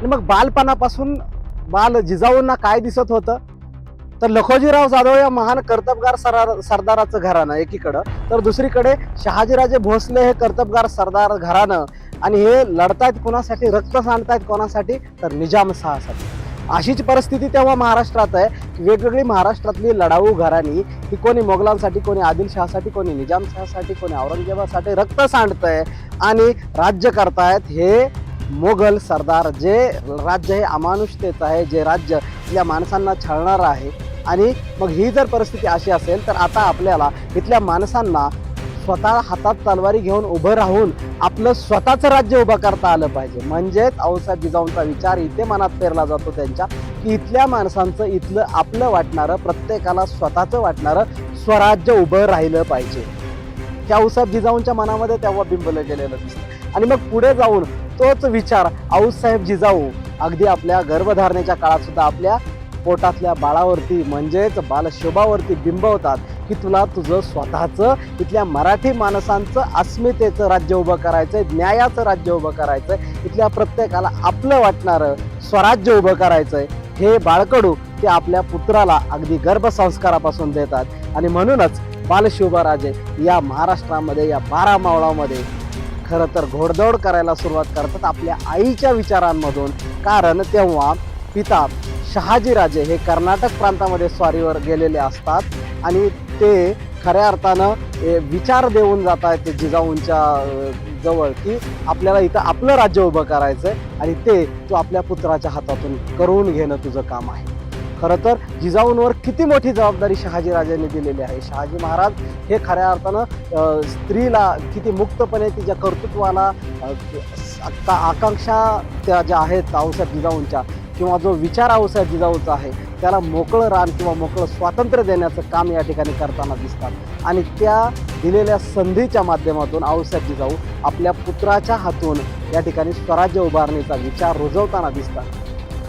आणि मग बालपणापासून बाल जिजाऊंना काय दिसत होतं? तर लखोजीराव जाधव या महान कर्तबगार सरार सरदाराचं घराणं एकीकडं. तर दुसरीकडे शहाजीराजे भोसले हे कर्तबगार सरदार घराणं. आणि हे लढतायत कोणासाठी रक्त सांडतायत कोणासाठी? तर निजाम निजामशाहासाठी अशीच परिस्थिती तेव्हा महाराष्ट्रात आहे. की वेगवेगळी महाराष्ट्रातली लढाऊ घराणी ही कोणी मोगलांसाठी कोणी आदिलशहासाठी कोणी निजामशहासाठी कोणी औरंगजेबासाठी रक्त सांडतंय आणि राज्य करतायत हे मोगल सरदार जे राज्य हे अमानुषतेचं आहे जे राज्य इथल्या माणसांना छळणारं आहे. आणि मग ही जर परिस्थिती अशी असेल तर आता आपल्याला इथल्या माणसांना स्वतः हातात तलवारी घेऊन उभं राहून आपलं स्वतःचं राज्य उभं करता आलं पाहिजे. म्हणजेच औसाहेब जिजाऊंचा विचार इथे मनात पेरला जातो त्यांच्या की इथल्या माणसांचं इथलं आपलं वाटणारं प्रत्येकाला स्वतःचं वाटणारं स्वराज्य उभं राहिलं पाहिजे. त्या औसाब जिजाऊंच्या मनामध्ये तेव्हा बिंबलं गेलेलं दिसतं. आणि मग पुढे जाऊन तोच विचार आऊसाहेब जिजाऊ. अगदी आपल्या गर्भधारणेच्या काळात सुद्धा आपल्या पोटातल्या बाळावरती म्हणजेच बालशोभावरती बिंबवतात की तुला तुझं स्वतःचं इथल्या मराठी माणसांचं अस्मितेचं राज्य उभं करायचंय न्यायाचं राज्य उभं करायचंय इथल्या प्रत्येकाला आपलं वाटणारं स्वराज्य उभं करायचंय. हे बाळकडू ते आपल्या पुत्राला अगदी गर्भसंस्कारापासून देतात. आणि म्हणूनच बालशिवबाराजे या महाराष्ट्रामध्ये या बारा मावळामध्ये खरं तर घोडदौड करायला सुरुवात करतात आपल्या आईच्या विचारांमधून. कारण तेव्हा पिता शहाजीराजे हे कर्नाटक प्रांतामध्ये स्वारीवर गेलेले असतात आणि ते खऱ्या अर्थानं विचार देऊन जात आहेत ते जिजाऊंच्या जवळ की आपल्याला इथं आपलं राज्य उभं करायचं आहे आणि ते तू आपल्या पुत्राच्या हातातून करून घेणं तुझं काम आहे. खरं तर जिजाऊंवर किती मोठी जबाबदारी शहाजीराजांनी दिलेली आहे. शहाजी महाराज हे खऱ्या अर्थानं स्त्रीला किती मुक्तपणे तिच्या कर्तृत्वाला आकांक्षा त्या ज्या आहेत आऊसाहेब जिजाऊंच्या किंवा जो विचार आऊसाहेब जिजाऊचा आहे त्याला मोकळं रान किंवा मोकळं स्वातंत्र्य देण्याचं काम या ठिकाणी करताना दिसतात. आणि त्या दिलेल्या संधीच्या माध्यमातून आऊसाहेब जिजाऊ आपल्या पुत्राच्या हातून या ठिकाणी स्वराज्य उभारणीचा विचार रुजवताना दिसतात.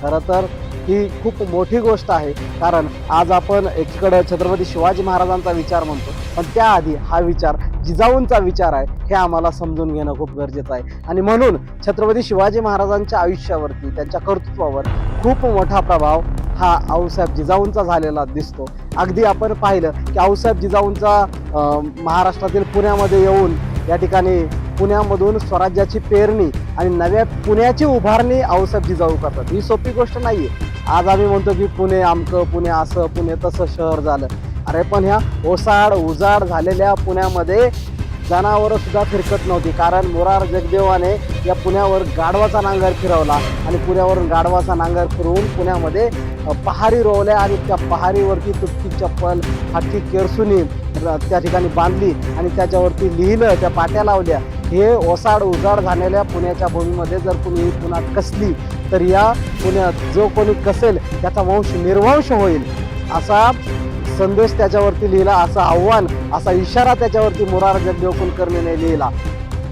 खरं तर ही खूप मोठी गोष्ट आहे. कारण आज आपण एकीकडे छत्रपती शिवाजी महाराजांचा विचार म्हणतो. पण त्याआधी हा विचार जिजाऊंचा विचार आहे हे आम्हाला समजून घेणं खूप गरजेचं आहे. आणि म्हणून छत्रपती शिवाजी महाराजांच्या आयुष्यावरती त्यांच्या कर्तृत्वावर खूप मोठा प्रभाव हा आऊसाहेब जिजाऊंचा झालेला दिसतो. अगदी आपण पाहिलं की आऊसाहेब जिजाऊंचा महाराष्ट्रातील पुण्यामध्ये येऊन या ठिकाणी पुण्यामधून स्वराज्याची पेरणी आणि नव्या पुण्याची उभारणी आऊसाहेब जिजाऊ करतात. ही सोपी गोष्ट नाही आहे आज आम्ही म्हणतो की पुणे आमकं पुणे असं पुणे तसं शहर झालं. अरे पण ह्या ओसाड उजाड झालेल्या पुण्यामध्ये जनावरं सुद्धा फिरकत नव्हती. कारण मोरार जगदेवाने या पुण्यावर गाढवाचा नांगर फिरवला आणि पुण्यावरून गाढवाचा नांगर फिरवून पुण्यामध्ये पहारी रोवल्या आणि त्या पहारीवरती तुटकी चप्पल फाटकी केरसुनी र- त्या ठिकाणी बांधली आणि त्याच्यावरती लिहिलं त्या पाट्या लावल्या. हे ओसाड उजाड झालेल्या पुण्याच्या भूमीमध्ये जर कुणी पुन्हा कसली तर या पुण्यात जो कोणी कसेल त्याचा वंश निर्वंश होईल. असा संदेश त्याच्यावरती लिहिला असं आव्हान असा इशारा त्याच्यावरती मुरार जगदेव कुलकर्णीने लिहिला.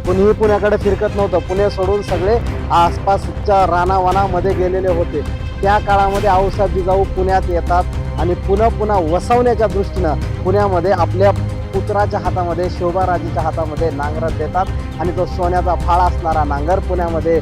कुणीही पुण्याकडे फिरकत नव्हतं. पुणे सोडून सगळे आसपासच्या रानावानामध्ये गेलेले होते. त्या काळामध्ये आऊसाहेब जिजाऊ पुण्यात येतात आणि पुन्हा पुन्हा वसवण्याच्या दृष्टीनं पुण्यामध्ये आपल्या पुत्राच्या हातामध्ये शोभाराजेच्या हातामध्ये नांगरत देतात आणि तो सोन्याचा फाळ असणारा नांगर पुण्यामध्ये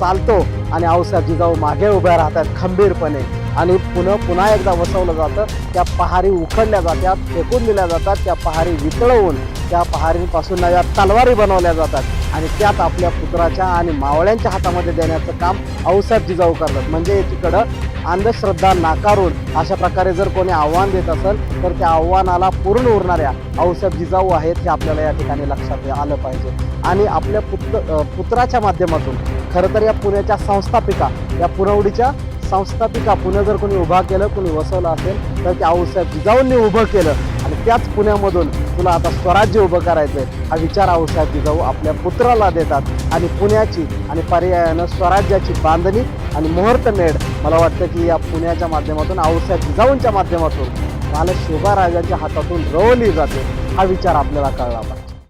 चालतो आणि औसा जिजाऊ मागे उभ्या राहतात खंबीरपणे. आणि पुन्हा पुन्हा एकदा वसवलं जातं. त्या पहारी उखडल्या जातात फेकून दिल्या जातात. त्या पहारी वितळवून त्या पहारींपासून नव्या तलवारी बनवल्या जातात. आणि त्यात आपल्या पुत्राच्या आणि मावळ्यांच्या हातामध्ये देण्याचं काम औसाहेब जिजाऊ करतात. म्हणजे एकीकडं अंधश्रद्धा नाकारून अशा प्रकारे जर कोणी आव्हान देत असेल तर त्या आव्हानाला पूर्ण उरणाऱ्या औसाहेब जिजाऊ आहेत हे आपल्याला या ठिकाणी लक्षात आलं पाहिजे. आणि आपल्या पुत्र पुत्राच्या माध्यमातून खरं तर या पुण्याच्या संस्थापिका या पुरवडीच्या संस्थापिका पुणे जर कोणी उभा केलं कोणी वसवलं असेल तर त्या आऊसाहेब जिजाऊंनी उभं केलं आणि त्याच पुण्यामधून तुला आता स्वराज्य उभं करायचं आहे हा विचार आऊसाहेब जिजाऊ आपल्या पुत्राला देतात. आणि पुण्याची आणि पर्यायानं स्वराज्याची बांधणी आणि मुहूर्तमेढ मला वाटतं की या पुण्याच्या माध्यमातून आऊसाहेब जिजाऊंच्या माध्यमातून मला शोभाराजांच्या हातातून रवली जाते. हा विचार आपल्याला कळला पाहिजे.